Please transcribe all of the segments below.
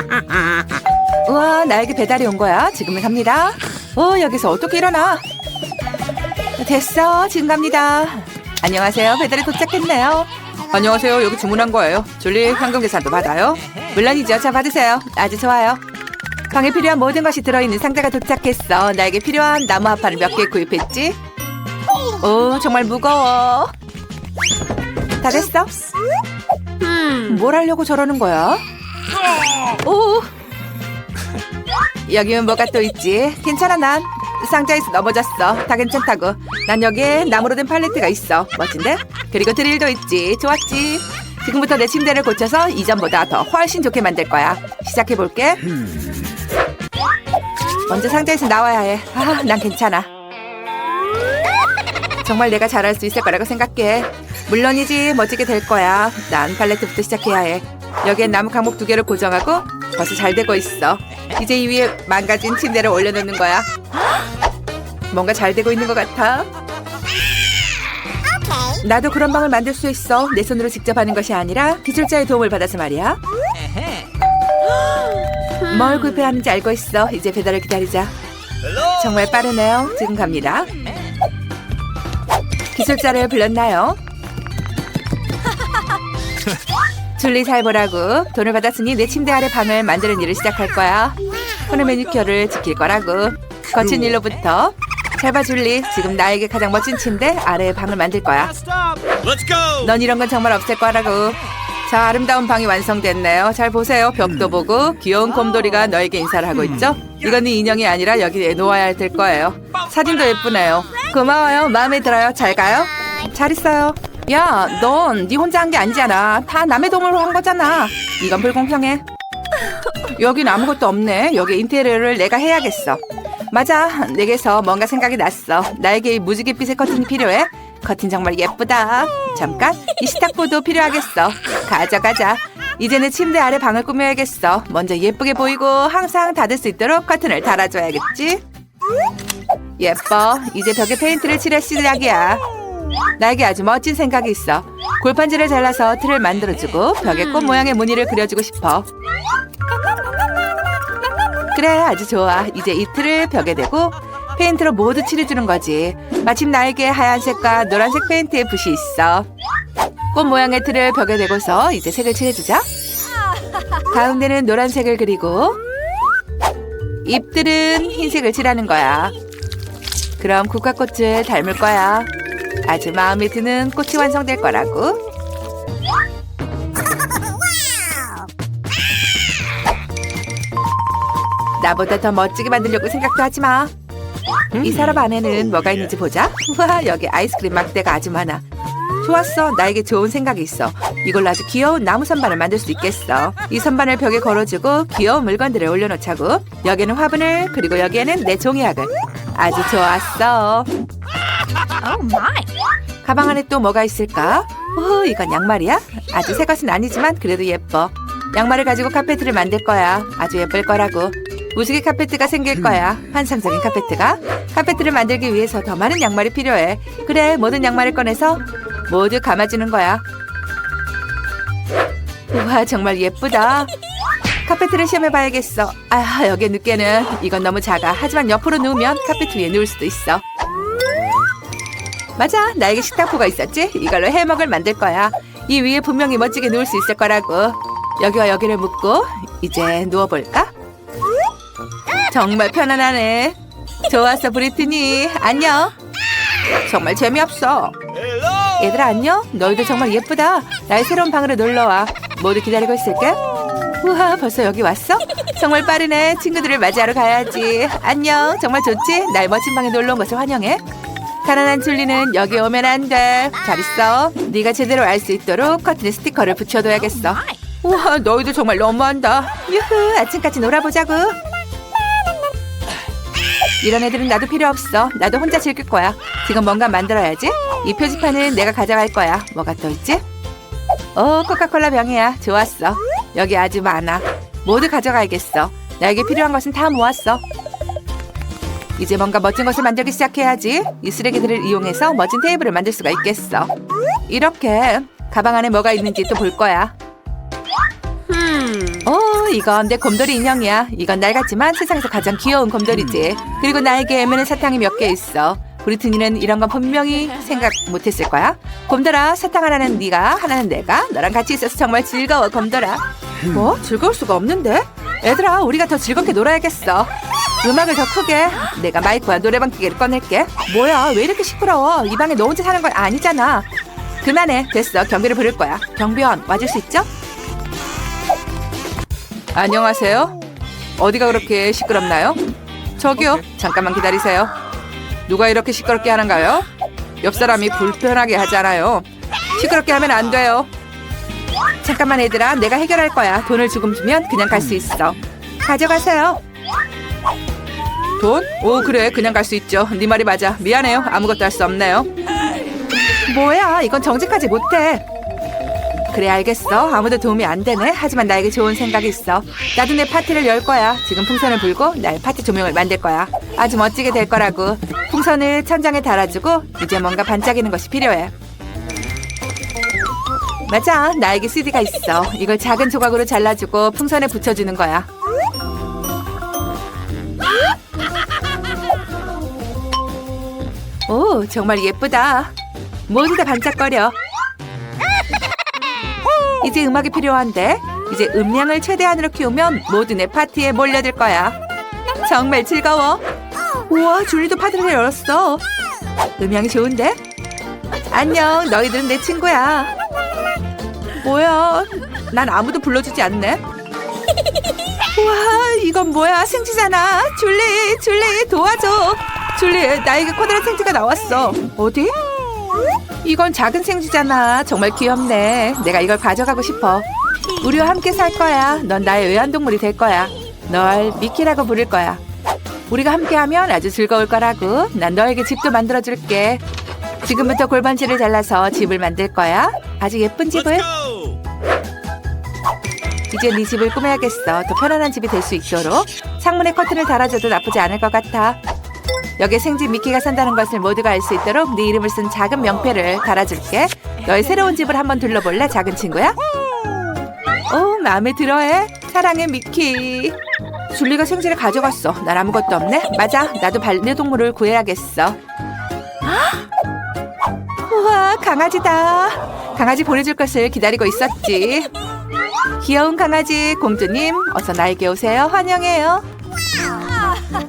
우와, 나에게 배달이 온 거야. 지금은 갑니다. 어, 여기서 어떻게 일어나? 됐어, 지금 갑니다. 안녕하세요, 배달이 도착했네요. 안녕하세요, 여기 주문한 거예요. 줄리 현금 계산도 받아요? 물론이죠, 자 받으세요. 아주 좋아요. 방에 필요한 모든 것이 들어있는 상자가 도착했어. 나에게 필요한 나무 합판을 몇개 구입했지? 오, 정말 무거워. 다 됐어? 뭘 하려고 저러는 거야? 오, 여기는 뭐가 또 있지? 괜찮아 난. 상자에서 넘어졌어. 다 괜찮다고. 난 여기에 나무로 된 팔레트가 있어. 멋진데? 그리고 드릴도 있지. 좋았지? 지금부터 내 침대를 고쳐서 이전보다 더 훨씬 좋게 만들 거야. 시작해 볼게. 먼저 상자에서 나와야 해 아 난 괜찮아. 정말 내가 잘할 수 있을 거라고 생각해. 물론이지 멋지게 될 거야. 난 팔레트부터 시작해야 해 여기엔 나무 강목 두 개를 고정하고 벌써 잘 되고 있어. 이제 이 위에 망가진 침대를 올려놓는 거야. 뭔가 잘 되고 있는 것 같아. 나도 그런 방을 만들 수 있어. 내 손으로 직접 하는 것이 아니라 기술자의 도움을 받아서 말이야. 뭘 구입해야 하는지 알고 있어. 이제 배달을 기다리자. 정말 빠르네요. 지금 갑니다. 기술자를 불렀나요? 줄리 잘 보라고 돈을 받았으니 내 침대 아래 방을 만드는 일을 시작할 거야. 코너 매니큐어를 지킬 거라고. 거친 일로부터. 잘 봐 줄리. 지금 나에게 가장 멋진 침대 아래에 방을 만들 거야. 넌 이런 건 정말 없을 거라고. 자 아름다운 방이 완성됐네요. 잘 보세요. 벽도 보고 귀여운 곰돌이가 너에게 인사를 하고 있죠? 이건 네 인형이 아니라 여기에 놓아야 될 거예요. 사진도 예쁘네요. 고마워요. 마음에 들어요. 잘 가요. 잘 있어요 야 넌 네 혼자 한 게 아니잖아. 다 남의 도움으로 한 거잖아. 이건 불공평해. 여긴 아무것도 없네. 여기 인테리어를 내가 해야겠어. 맞아. 내게서 뭔가 생각이 났어. 나에게 이 무지갯빛의 커튼이 필요해? 커튼 정말 예쁘다. 잠깐. 이 식탁보도 필요하겠어. 가져가자. 이제 내 침대 아래 방을 꾸며야겠어. 먼저 예쁘게 보이고 항상 닫을 수 있도록 커튼을 달아줘야겠지? 예뻐. 이제 벽에 페인트를 칠할 시작이야 나에게 아주 멋진 생각이 있어. 골판지를 잘라서 틀을 만들어주고 벽에 꽃 모양의 무늬를 그려주고 싶어. 그래 아주 좋아. 이제 이 틀을 벽에 대고 페인트로 모두 칠해주는 거지. 마침 나에게 하얀색과 노란색 페인트의 붓이 있어. 꽃 모양의 틀을 벽에 대고서 이제 색을 칠해주자. 가운데는 노란색을 그리고 잎들은 흰색을 칠하는 거야. 그럼 국화꽃을 닮을 거야 아주 마음에 드는 꽃이 완성될 거라고 나보다 더 멋지게 만들려고 생각도 하지 마. 이 사람 안에는 뭐가 있는지 보자. 와, 여기 아이스크림 막대가 아주 많아. 좋았어. 나에게 좋은 생각이 있어. 이걸로 아주 귀여운 나무 선반을 만들 수 있겠어. 이 선반을 벽에 걸어주고 귀여운 물건들을 올려놓자고. 여기는 화분을 그리고 여기에는 내 종이학을. 아주 좋았어. 가방 안에 또 뭐가 있을까? 오, 이건 양말이야? 아주 새 것은 아니지만 그래도 예뻐. 양말을 가지고 카페트를 만들 거야. 아주 예쁠 거라고. 무지개 카페트가 생길 거야. 환상적인 카페트가. 카페트를 만들기 위해서 더 많은 양말이 필요해. 그래, 모든 양말을 꺼내서 모두 감아주는 거야. 우와, 정말 예쁘다. 카페트를 시험해봐야겠어. 아, 여기 늦게는 이건 너무 작아. 하지만 옆으로 누우면 카페트 위에 누울 수도 있어. 맞아, 나에게 식탁보가 있었지? 이걸로 해먹을 만들 거야. 이 위에 분명히 멋지게 누울 수 있을 거라고. 여기와 여기를 묶고 이제 누워볼까? 정말 편안하네. 좋았어, 브리트니. 안녕. 정말 재미없어. 얘들아 안녕? 너희들 정말 예쁘다. 나의 새로운 방으로 놀러와. 모두 기다리고 있을게. 우와, 벌써 여기 왔어? 정말 빠르네. 친구들을 맞이하러 가야지. 안녕. 정말 좋지? 나의 멋진 방에 놀러 온 것을 환영해. 가난한 줄리는 여기 오면 안 돼. 잘 있어. 네가 제대로 알 수 있도록 커튼에 스티커를 붙여둬야겠어. 우와, 너희들 정말 너무한다. 유후, 아침까지 놀아보자고. 이런 애들은 나도 필요 없어. 나도 혼자 즐길 거야. 지금 뭔가 만들어야지. 이 표지판은 내가 가져갈 거야. 뭐가 또 있지? 오, 코카콜라 병이야. 좋았어. 여기 아주 많아. 모두 가져가야겠어. 나에게 필요한 것은 다 모았어. 이제 뭔가 멋진 것을 만들기 시작해야지. 이 쓰레기들을 이용해서 멋진 테이블을 만들 수가 있겠어. 이렇게 가방 안에 뭐가 있는지 또 볼 거야. 오, 이건 내 곰돌이 인형이야. 이건 날 같지만 세상에서 가장 귀여운 곰돌이지. 그리고 나에게 애매는 사탕이 몇 개 있어. 브리트니는 이런 건 분명히 생각 못했을 거야. 곰돌아, 사탕 하나는 네가, 하나는 내가. 너랑 같이 있어서 정말 즐거워, 곰돌아. 뭐? 즐거울 수가 없는데? 얘들아, 우리가 더 즐겁게 놀아야겠어. 음악을 더 크게. 내가 마이크와 노래방 기계를 꺼낼게. 뭐야, 왜 이렇게 시끄러워? 이 방에 너 혼자 사는 건 아니잖아. 그만해. 됐어. 경비를 부를 거야. 경비원, 와줄 수 있죠? 안녕하세요. 어디가 그렇게 시끄럽나요? 저기요. 잠깐만 기다리세요. 누가 이렇게 시끄럽게 하는가요? 옆 사람이 불편하게 하잖아요. 시끄럽게 하면 안 돼요. 잠깐만 얘들아, 내가 해결할 거야. 돈을 조금 주면 그냥 갈 수 있어. 가져가세요. 돈? 오 그래 그냥 갈 수 있죠. 네 말이 맞아. 미안해요. 아무것도 할 수 없네요. 뭐야 이건 정직하지 못해. 그래 알겠어. 아무도 도움이 안 되네. 하지만 나에게 좋은 생각이 있어. 나도 내 파티를 열 거야. 지금 풍선을 불고 나의 파티 조명을 만들 거야. 아주 멋지게 될 거라고. 풍선을 천장에 달아주고 이제 뭔가 반짝이는 것이 필요해. 맞아. 나에게 CD가 있어. 이걸 작은 조각으로 잘라주고 풍선에 붙여주는 거야. 오, 정말 예쁘다. 모두 다 반짝거려. 이제 음악이 필요한데 이제 음량을 최대한으로 키우면 모두 내 파티에 몰려들 거야. 정말 즐거워. 우와, 줄리도 파티를 열었어. 음향이 좋은데? 안녕, 너희들은 내 친구야. 뭐야? 난 아무도 불러주지 않네. 우와, 이건 뭐야? 생쥐잖아. 줄리, 줄리, 도와줘. 줄리, 나에게 커다란 생쥐가 나왔어. 어디? 이건 작은 생쥐잖아. 정말 귀엽네. 내가 이걸 가져가고 싶어. 우리와 함께 살 거야. 넌 나의 외환동물이 될 거야. 널 미키라고 부를 거야. 우리가 함께하면 아주 즐거울 거라고. 난 너에게 집도 만들어줄게. 지금부터 골반지를 잘라서 집을 만들 거야. 아주 예쁜 집을. 이제 네 집을 꾸며야겠어. 더 편안한 집이 될 수 있도록. 창문에 커튼을 달아줘도 나쁘지 않을 것 같아. 여기에 생쥐 미키가 산다는 것을 모두가 알 수 있도록 네 이름을 쓴 작은 명패를 달아줄게. 너의 새로운 집을 한번 둘러볼래, 작은 친구야? 오, 마음에 들어해. 사랑해, 미키. 줄리가 생쥐를 가져갔어. 난 아무것도 없네. 맞아, 나도 반려동물을 구해야겠어. 우와, 강아지다. 강아지 보내줄 것을 기다리고 있었지. 귀여운 강아지 공주님 어서 나에게 오세요 환영해요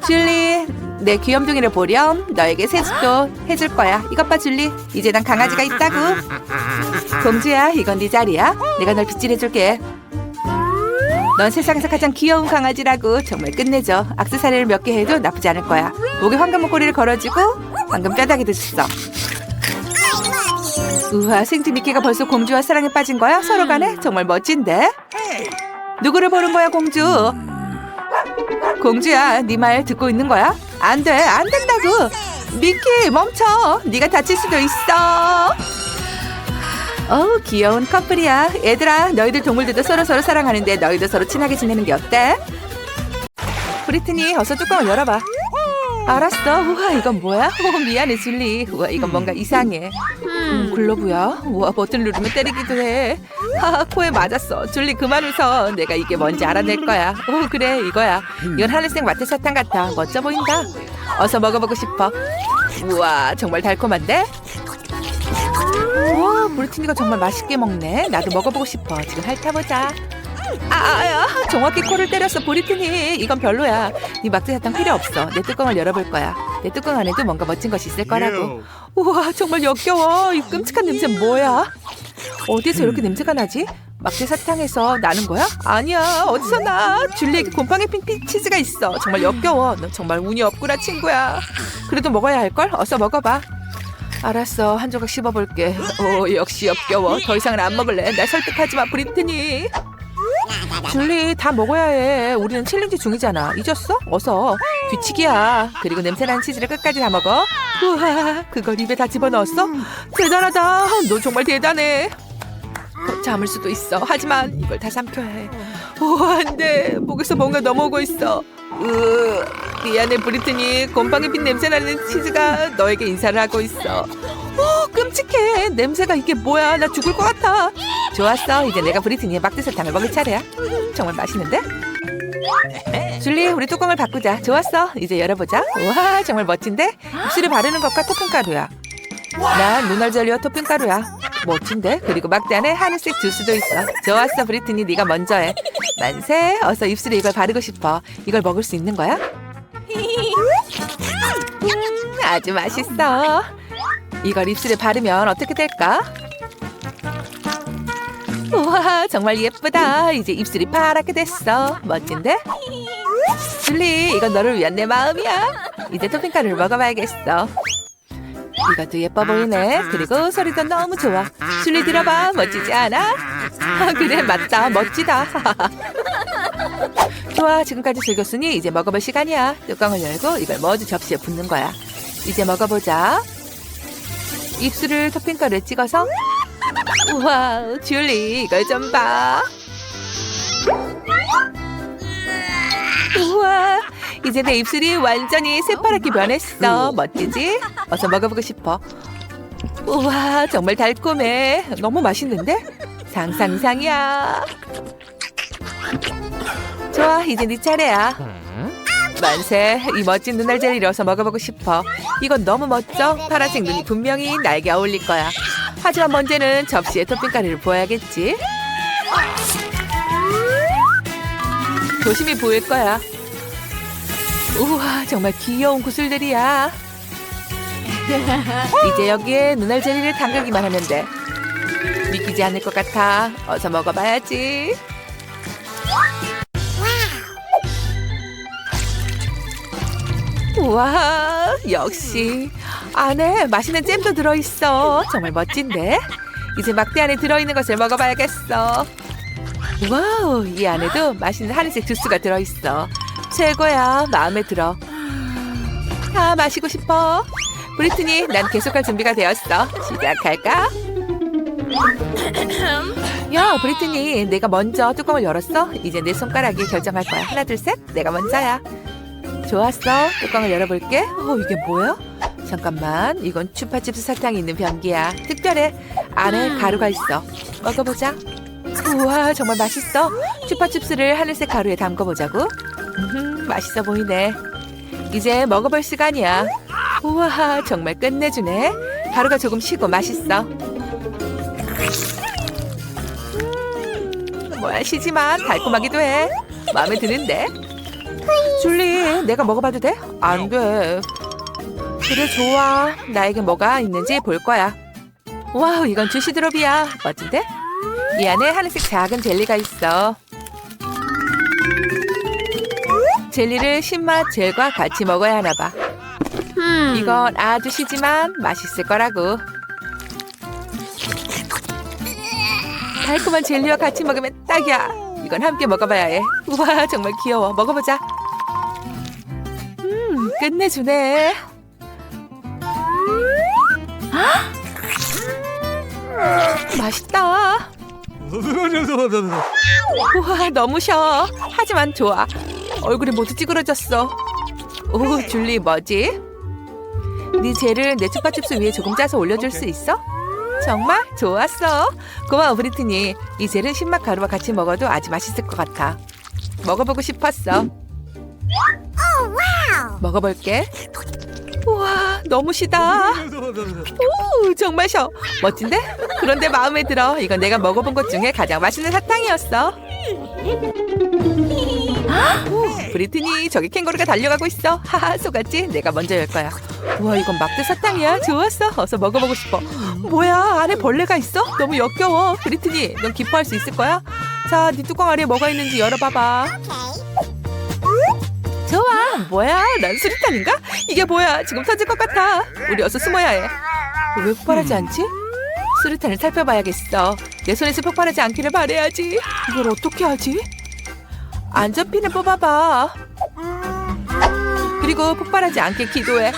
줄리 내 귀염둥이를 보렴 너에게 새 집도 해줄 거야 이것 봐 줄리 이제 난 강아지가 있다고 공주야 이건 네 자리야 내가 널 빗질해줄게 넌 세상에서 가장 귀여운 강아지라고 정말 끝내줘 악세사리를 몇 개 해도 나쁘지 않을 거야 목에 황금 목걸이를 걸어주고 황금 뼈다귀도 줬어 우와 생쥐 미끼가 벌써 공주와 사랑에 빠진 거야? 서로 간에? 정말 멋진데? 누구를 보는 거야 공주? 공주야 네 말 듣고 있는 거야? 안 돼 안 된다고. 미키 멈춰. 네가 다칠 수도 있어. 어우 귀여운 커플이야. 얘들아 너희들 동물들도 서로서로 사랑하는데 너희도 서로 친하게 지내는 게 어때? 브리트니 어서 뚜껑을 열어봐 알았어 우와 이건 뭐야? 어, 미안해 줄리 우와 이건 뭔가 이상해 음, 글러브야? 우와 버튼 누르면 때리기도 해. 하 코에 맞았어. 줄리 그만 웃어. 내가 이게 뭔지 알아낼 거야. 오 그래 이거야. 이건 하늘색 마트 사탕 같아. 멋져 보인다. 어서 먹어보고 싶어. 우와 정말 달콤한데? 우와 브리트니가 정말 맛있게 먹네. 나도 먹어보고 싶어. 지금 핥아보자. 아야 정확히 코를 때렸어 브리트니. 이건 별로야. 네 마트 사탕 필요 없어. 내 뚜껑을 열어볼 거야. 내 뚜껑 안에도 뭔가 멋진 것이 있을 거라고. 우와 정말 역겨워. 이 끔찍한 냄새 뭐야? 어디서 이렇게 냄새가 나지? 막대 사탕에서 나는 거야? 아니야. 어디서 나? 줄리에게 곰팡이 핑핑 치즈가 있어. 정말 역겨워. 너 정말 운이 없구나 친구야. 그래도 먹어야 할 걸? 어서 먹어봐. 알았어. 한 조각 씹어볼게. 오 역시 역겨워. 더 이상은 안 먹을래. 날 설득하지 마 브리트니 줄리 다 먹어야 해. 우리는 챌린지 중이잖아. 잊었어? 어서. 뒤치기야. 그리고 냄새나는 치즈를 끝까지 다 먹어. 우와 그걸 입에 다 집어넣었어? 대단하다. 너 정말 대단해. 더 참을 수도 있어. 하지만 이걸 다 삼켜야 해 오 안 돼. 목에서 뭔가 넘어오고 있어. 으 미안해 브리트니 곰팡이 핀 냄새 나는 치즈가 너에게 인사를 하고 있어. 오 끔찍해. 냄새가 이게 뭐야? 나 죽을 것 같아. 좋았어. 이제 내가 브리트니의 막대사탕을 먹을 차례야. 음, 정말 맛있는데? 줄리, 우리 뚜껑을 바꾸자. 좋았어. 이제 열어보자. 와, 정말 멋진데? 입술에 바르는 것과 토핑가루야. 난 눈알 젤리와 토핑가루야. 멋진데? 그리고 막대 안에 하늘색 주스도 있어. 좋았어, 브리트니. 네가 먼저 해. 만세. 어서 입술에 이걸 바르고 싶어. 이걸 먹을 수 있는 거야? 음, 아주 맛있어. 이걸 입술에 바르면 어떻게 될까? 우와, 정말 예쁘다. 이제 입술이 파랗게 됐어. 멋진데? 줄리, 이건 너를 위한 내 마음이야. 이제 토핑가루를 먹어봐야겠어. 이것도 예뻐 보이네. 그리고 소리도 너무 좋아. 줄리 들어봐. 멋지지 않아? 아, 그래, 맞다. 멋지다. 좋아, 지금까지 즐겼으니 이제 먹어볼 시간이야. 뚜껑을 열고 이걸 모두 접시에 붓는 거야. 이제 먹어보자. 입술을 토핑가루에 찍어서 우와, 줄리, 이걸 좀 봐. 우와, 이제 내 입술이 완전히 새파랗게 변했어. 멋지지? 어서 먹어보고 싶어. 우와, 정말 달콤해. 너무 맛있는데? 상상 이상이야. 좋아, 이제 네 차례야. 만세, 이 멋진 눈알 젤리를 어서 먹어보고 싶어. 이건 너무 멋져. 파란색 눈이 분명히 나에게 어울릴 거야. 하지만 먼저는 접시에 토핑가루를 부어야겠지. 조심히 부을 거야. 우와, 정말 귀여운 구슬들이야. 이제 여기에 눈알 젤리를 담그기만 돼. 믿기지 않을 것 같아. 어서 먹어봐야지. 우와, 역시 안에 맛있는 잼도 들어있어. 정말 멋진데? 이제 막대 안에 들어있는 것을 먹어봐야겠어. 와우, 이 안에도 맛있는 하늘색 주스가 들어있어. 최고야, 마음에 들어. 다 마시고 싶어. 브리트니, 난 계속할 준비가 되었어. 시작할까? 야, 브리트니, 내가 먼저 뚜껑을 열었어. 이제 내 손가락이 결정할 거야. 하나, 둘, 셋. 내가 먼저야. 좋았어. 뚜껑을 열어볼게. 어, 이게 뭐야? 잠깐만. 이건 추파칩스 사탕이 있는 변기야. 특별해. 안에 가루가 있어. 먹어보자. 우와, 정말 맛있어. 추파칩스를 하늘색 가루에 담궈보자고. 음, 맛있어 보이네. 이제 먹어볼 시간이야. 우와, 정말 끝내주네. 가루가 조금 시고 맛있어. 음, 뭐야, 시지만 달콤하기도 해. 마음에 드는데. 줄리, 내가 먹어봐도 돼? 안 돼. 그래, 좋아. 나에게 뭐가 있는지 볼 거야. 와우, 이건 주시 드롭이야. 멋진데? 이 안에 하늘색 작은 젤리가 있어. 젤리를 신맛 젤과 같이 먹어야 하나 봐. 이건 아주 시지만 맛있을 거라고. 달콤한 젤리와 같이 먹으면 딱이야. 이건 함께 먹어봐야 해. 우와, 정말 귀여워. 먹어보자. 음, 끝내주네. 맛있다. 우와, 너무 셔. 하지만 좋아. 얼굴이 모두 찌그러졌어. 오, 줄리 뭐지? 네 젤을 내 추파춥스 위에 조금 짜서 올려줄 수 있어? 정말? 좋았어. 고마워, 브리트니. 이 젤은 신맛 가루와 같이 먹어도 아주 맛있을 것 같아. 먹어보고 싶었어. 먹어볼게. 우와, 너무 시다. 오, 정말 셔. 멋진데? 그런데 마음에 들어. 이건 내가 먹어본 것 중에 가장 맛있는 사탕이었어. 오, 브리트니, 저기 캥거루가 달려가고 있어. 하하, 속았지? 내가 먼저 열 거야. 우와, 이건 막대 사탕이야. 좋았어. 어서 먹어보고 싶어. 뭐야, 안에 벌레가 있어? 너무 역겨워. 브리트니, 넌 기뻐할 수 있을 거야? 자, 네 뚜껑 아래에 뭐가 있는지 열어봐봐. 좋아. 뭐야? 난 수리탄인가? 이게 뭐야? 지금 터질 것 같아. 우리 어서 숨어야 해. 왜 폭발하지 않지? 수리탄을 살펴봐야겠어. 내 손에서 폭발하지 않기를 바래야지. 이걸 어떻게 하지? 안전핀을 뽑아봐. 그리고 폭발하지 않게 기도해.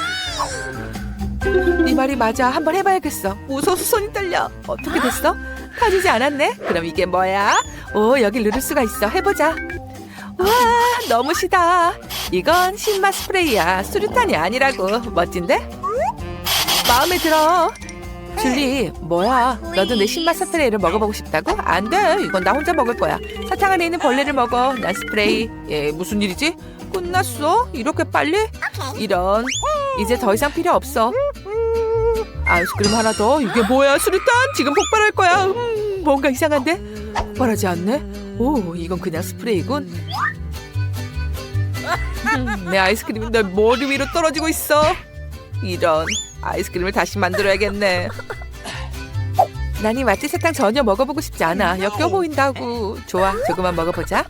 네 말이 맞아. 한번 해봐야겠어. 무서워서 손이 떨려. 어떻게 됐어? 터지지 않았네? 그럼 이게 뭐야? 오, 여기 누를 수가 있어. 해보자. 와, 너무 시다. 이건 신맛 스프레이야. 수류탄이 아니라고. 멋진데? 마음에 들어. 줄리, 뭐야? 너도 내 신맛 스프레이를 먹어보고 싶다고? 안 돼. 이건 나 혼자 먹을 거야. 사탕 안에 있는 벌레를 먹어. 난 스프레이. 예, 무슨 일이지? 끝났어? 이렇게 빨리? 이런. 이제 더 이상 필요 없어. 아이스크림 하나 더. 이게 뭐야? 수류탄? 지금 폭발할 거야. 음, 뭔가 이상한데? 폭발하지 않네? 오, 이건 그냥 스프레이군. 음, 내 아이스크림이 내 머리 위로 떨어지고 있어. 이런. 아이스크림을 다시 만들어야겠네. 난이 맛집 사탕 전혀 먹어보고 싶지 않아. 역겨 보인다고. 좋아, 조금만 먹어보자.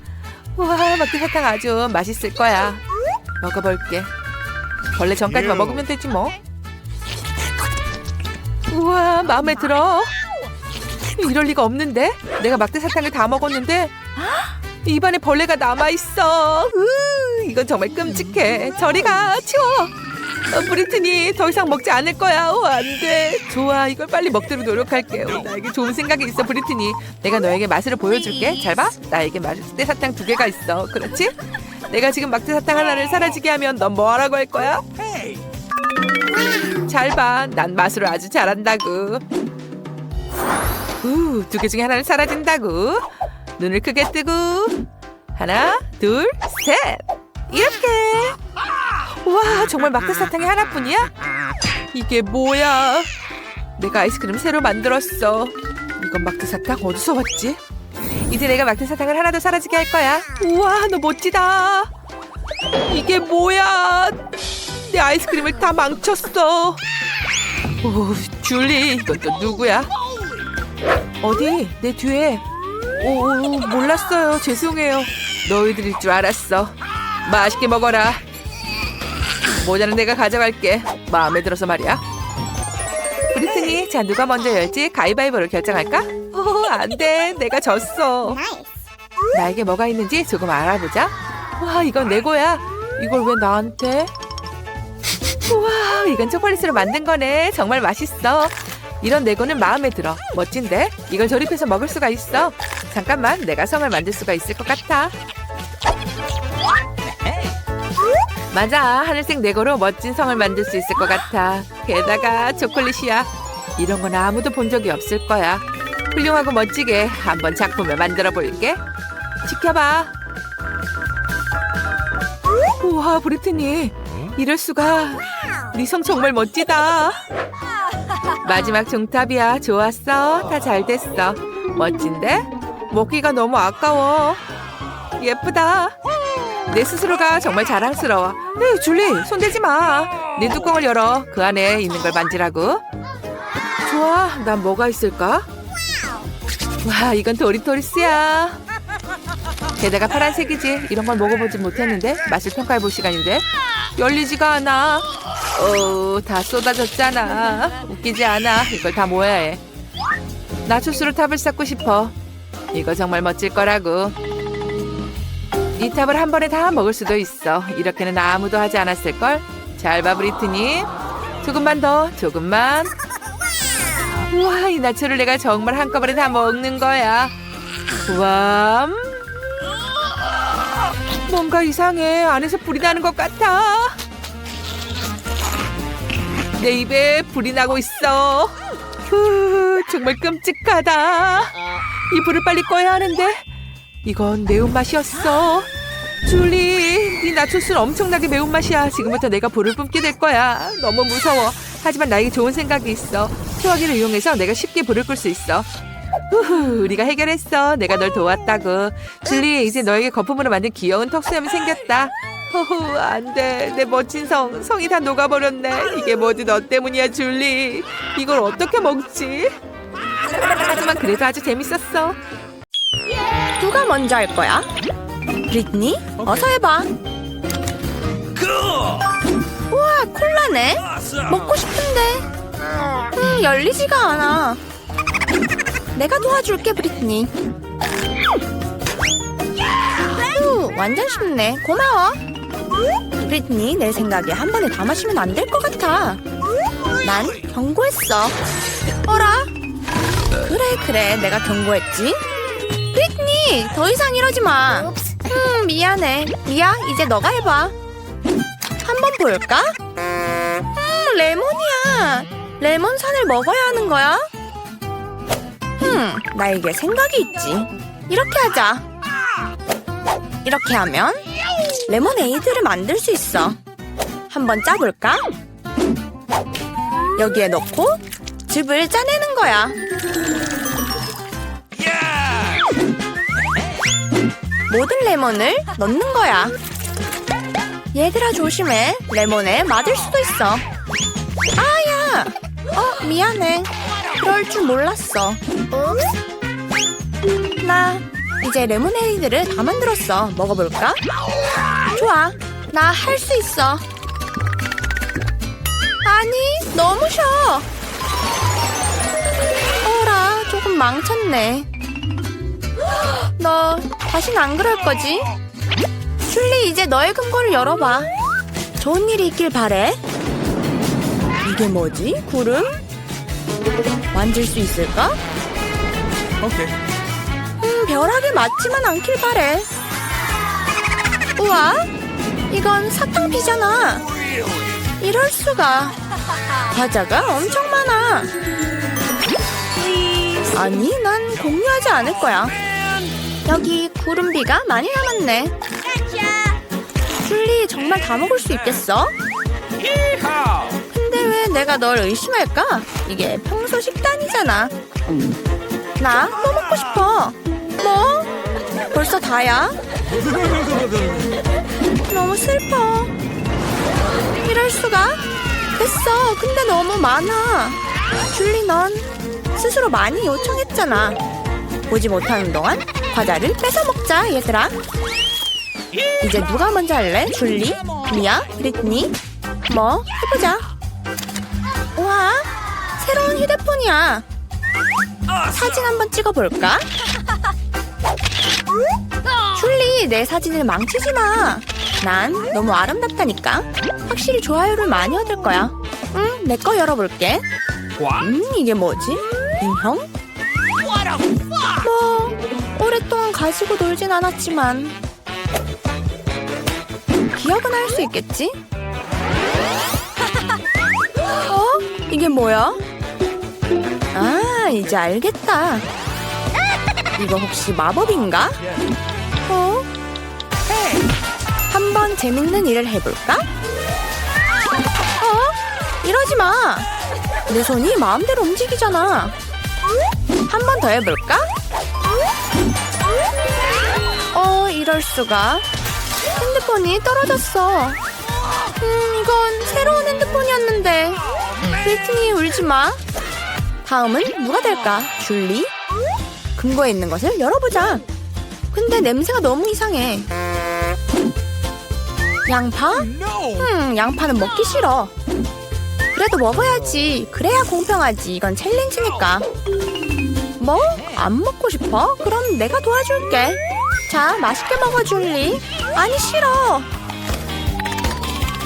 와, 맛집 사탕 아주 맛있을 거야. 먹어볼게. 원래 전까지만 먹으면 되지 뭐. 우와, 마음에 들어. 이럴 리가 없는데? 내가 막대 사탕을 다 먹었는데 입안에 벌레가 남아 있어. 으, 이건 정말 끔찍해. 저리 가, 치워. 어, 브리트니 더 이상 먹지 않을 거야. 어, 안 돼. 좋아, 이걸 빨리 먹도록 노력할게. 어, 나에게 좋은 생각이 있어, 브리트니. 내가 너에게 맛을 보여줄게. 잘 봐. 나에게 막대 사탕 두 개가 있어. 그렇지? 내가 지금 막대 사탕 하나를 사라지게 하면 넌 뭐 하라고 할 거야? 잘 봐. 난 맛으로 아주 잘한다고. 우, 두개 중에 하나는 사라진다고. 눈을 크게 뜨고. 하나, 둘, 셋. 이렇게. 와, 정말 막대 사탕이 하나뿐이야? 이게 뭐야? 내가 아이스크림 새로 만들었어. 이건 막대 사탕 어디서 왔지? 이제 내가 막대 사탕을 하나 더 사라지게 할 거야. 우와, 너 멋지다. 이게 뭐야? 내 아이스크림을 다 망쳤어. 오, 줄리, 이건 또 누구야? 어디? 내 뒤에. 오, 오, 몰랐어요. 죄송해요. 너희들일 줄 알았어. 맛있게 먹어라. 모자는 내가 가져갈게. 마음에 들어서 말이야. 브리트니, 자 누가 먼저 열지 가위바위보를 결정할까? 오, 안 돼. 내가 졌어. 나에게 뭐가 있는지 조금 알아보자. 와, 이건 내 거야. 이걸 왜 나한테? 우와, 이건 초콜릿으로 만든 거네. 정말 맛있어. 이런 레고는 마음에 들어. 멋진데? 이걸 조립해서 먹을 수가 있어. 잠깐만, 내가 성을 만들 수가 있을 것 같아. 맞아, 하늘색 레고로 멋진 성을 만들 수 있을 것 같아. 게다가 초콜릿이야. 이런 건 아무도 본 적이 없을 거야. 훌륭하고 멋지게 한번 작품을 만들어 볼게. 지켜봐. 우와, 브리트니. 이럴 수가. 네 성 정말 멋지다. 마지막 종탑이야. 좋았어. 다 잘 됐어. 멋진데? 먹기가 너무 아까워. 예쁘다. 내 스스로가 정말 자랑스러워. 에이, 줄리, 손대지 마. 내 뚜껑을 열어. 그 안에 있는 걸 만지라고. 좋아. 난 뭐가 있을까? 와, 이건 도리토리스야. 게다가 파란색이지. 이런 건 먹어보지 못했는데 맛을 평가해 볼 시간인데 열리지가 않아. 어, 다 쏟아졌잖아. 웃기지 않아. 이걸 다 모아야 해. 나초스로 탑을 쌓고 싶어. 이거 정말 멋질 거라고. 이 탑을 한 번에 다 먹을 수도 있어. 이렇게는 아무도 하지 않았을 걸. 잘 봐, 브리트니. 조금만 더, 조금만. 우와, 이 나초를 내가 정말 한꺼번에 다 먹는 거야. 우와. 음. 뭔가 이상해. 안에서 불이 나는 것 같아. 내 입에 불이 나고 있어. 후, 정말 끔찍하다. 이 불을 빨리 꺼야 하는데 이건 매운맛이었어. 줄리, 네 나초스는 엄청나게 매운맛이야. 지금부터 내가 불을 뿜게 될 거야. 너무 무서워. 하지만 나에게 좋은 생각이 있어. 소화기를 이용해서 내가 쉽게 불을 끌 수 있어. 후후, 우리가 해결했어. 내가 널 도왔다고. 줄리, 이제 너에게 거품으로 만든 귀여운 턱수염이 생겼다. 허후, 안 돼. 내 멋진 성, 성이 다 녹아버렸네. 이게 모두 너 때문이야, 줄리. 이걸 어떻게 먹지? 하지만 그래도 아주 재밌었어. 누가 먼저 할 거야? 브리트니? 어서 해봐. 우와, 콜라네. 먹고 싶은데. 음, 열리지가 않아. 내가 도와줄게, 브리트니. 후, 완전 쉽네. 고마워. 브리트니, 내 생각에 한 번에 다 마시면 안 될 것 같아. 난 경고했어. 어라? 그래, 그래. 내가 경고했지. 브리트니, 더 이상 이러지 마. 음, 미안해. 미야, 이제 너가 해봐. 한 번 볼까? 음, 레몬이야. 레몬산을 먹어야 하는 거야? 흠, 나에게 생각이 있지. 이렇게 하자. 이렇게 하면 레모네이드를 만들 수 있어. 한번 짜볼까? 여기에 넣고 즙을 짜내는 거야. 모든 레몬을 넣는 거야. 얘들아 조심해. 레몬에 맞을 수도 있어. 아야! 어, 미안해. 그럴 줄 몰랐어. 나 이제 레모네이드를 다 만들었어. 먹어볼까? 좋아. 나 할 수 있어. 아니, 너무 쉬어. 어라, 조금 망쳤네. 너 다신 안 그럴 거지? 슐리 이제 너의 금고를 열어봐. 좋은 일이 있길 바래. 이게 뭐지? 구름? 만질 수 있을까? 음, 벼락에 맞지만 않길 바래. 우와, 이건 사탕피잖아. 이럴 수가. 과자가 엄청 많아. 아니, 난 공유하지 않을 거야. 여기 구름비가 많이 남았네. 줄리 정말 다 먹을 수 있겠어? 근데 왜 내가 널 의심할까? 이게 평소 식단이잖아. 나 또 먹고 싶어. 뭐? 벌써 다야? 너무 슬퍼. 이럴 수가? 됐어. 근데 너무 많아. 줄리 넌 스스로 많이 요청했잖아. 보지 못하는 동안 과자를 뺏어 먹자, 얘들아. 이제 누가 먼저 할래? 줄리? 미야? 브리트니? 뭐? 해보자. 우와, 새로운 휴대폰이야. 사진 한번 찍어볼까? 줄리, 내 사진을 망치지 마. 난 너무 아름답다니까. 확실히 좋아요를 많이 얻을 거야. 응, 내 거 열어볼게. 음, 이게 뭐지? 인형? 뭐, 오랫동안 가지고 놀진 않았지만. 기억은 할 수 있겠지? 어? 이게 뭐야? 아, 이제 알겠다. 이거 혹시 마법인가? 어? 한번 재밌는 일을 해볼까? 어? 이러지 마. 내 손이 마음대로 움직이잖아. 한 번 더 해볼까? 어, 이럴 수가. 핸드폰이 떨어졌어. 음, 이건 새로운 핸드폰이었는데. 브리트니 울지 마. 다음은 누가 될까? 줄리? 금고에 있는 것을 열어보자. 근데 냄새가 너무 이상해. 양파? 음, 양파는 먹기 싫어. 그래도 먹어야지. 그래야 공평하지. 이건 챌린지니까. 뭐? 안 먹고 싶어? 그럼 내가 도와줄게. 자, 맛있게 먹어, 줄리. 아니, 싫어.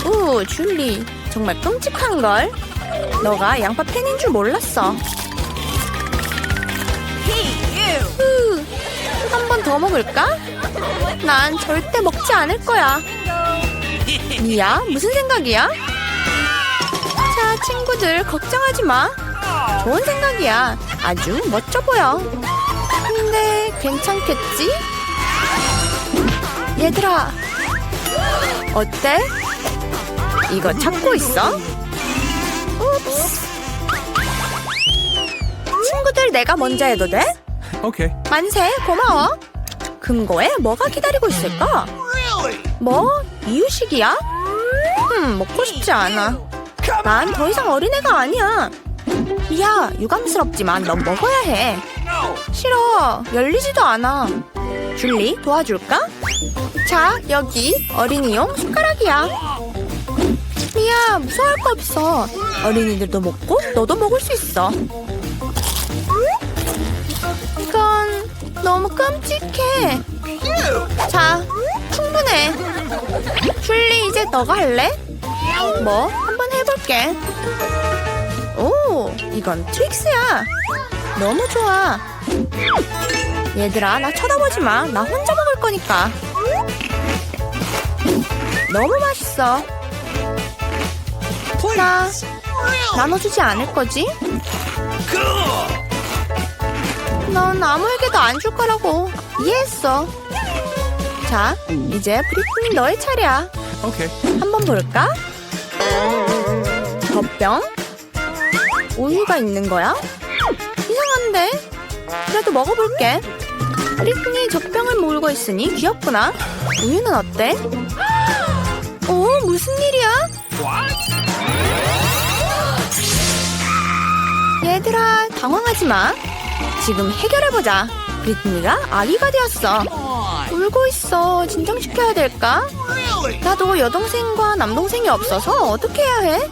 오, 줄리. 정말 끔찍한걸? 너가 양파 팬인 줄 몰랐어. 더 먹을까? 난 절대 먹지 않을 거야. 미야, 무슨 생각이야? 자, 친구들, 걱정하지 마. 좋은 생각이야. 아주 멋져 보여. 근데 괜찮겠지? 얘들아, 어때? 이거 찾고 있어? 친구들 내가 먼저 해도 돼? Okay. 만세, 고마워. 금고에 뭐가 기다리고 있을까? 뭐? 이유식이야? 음, 먹고 싶지 않아. 난 더 이상 어린애가 아니야. 야, 유감스럽지만 넌 먹어야 해. 싫어, 열리지도 않아. 줄리, 도와줄까? 자, 여기 어린이용 숟가락이야. 미야, 무서워할 거 없어. 어린이들도 먹고 너도 먹을 수 있어. 너무 끔찍해. 자, 충분해. 줄리, 이제 너가 할래? 뭐, 한번 해볼게. 오, 이건 트릭스야. 너무 좋아. 얘들아, 나 쳐다보지 마. 나 혼자 먹을 거니까. 너무 맛있어. 자, 나눠주지 않을 거지? 넌 아무에게도 안 줄 거라고 이해했어. 자, 이제 브리트니 너의 차례야. Okay. 한번 볼까? 젖병? 우유가 있는 거야? 이상한데? 그래도 먹어볼게. 브리트니 젖병을 몰고 있으니 귀엽구나. 우유는 어때? 오, 무슨 일이야? 얘들아, 당황하지 마. 지금 해결해보자. 브리트니가 아기가 되었어. 울고 있어. 진정시켜야 될까? 나도 여동생과 남동생이 없어서 어떻게 해야 해?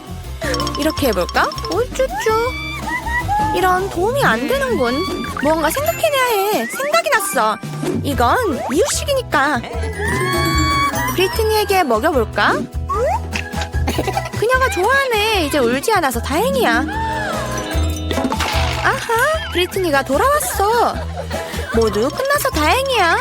이렇게 해볼까? 울쭈쭈. 이런 도움이 안 되는군. 무언가 생각해내야 해. 생각이 났어. 이건 이유식이니까. 브리트니에게 먹여볼까? 그녀가 좋아하네. 이제 울지 않아서 다행이야. 아하, 브리트니가 돌아왔어. 모두 끝나서 다행이야.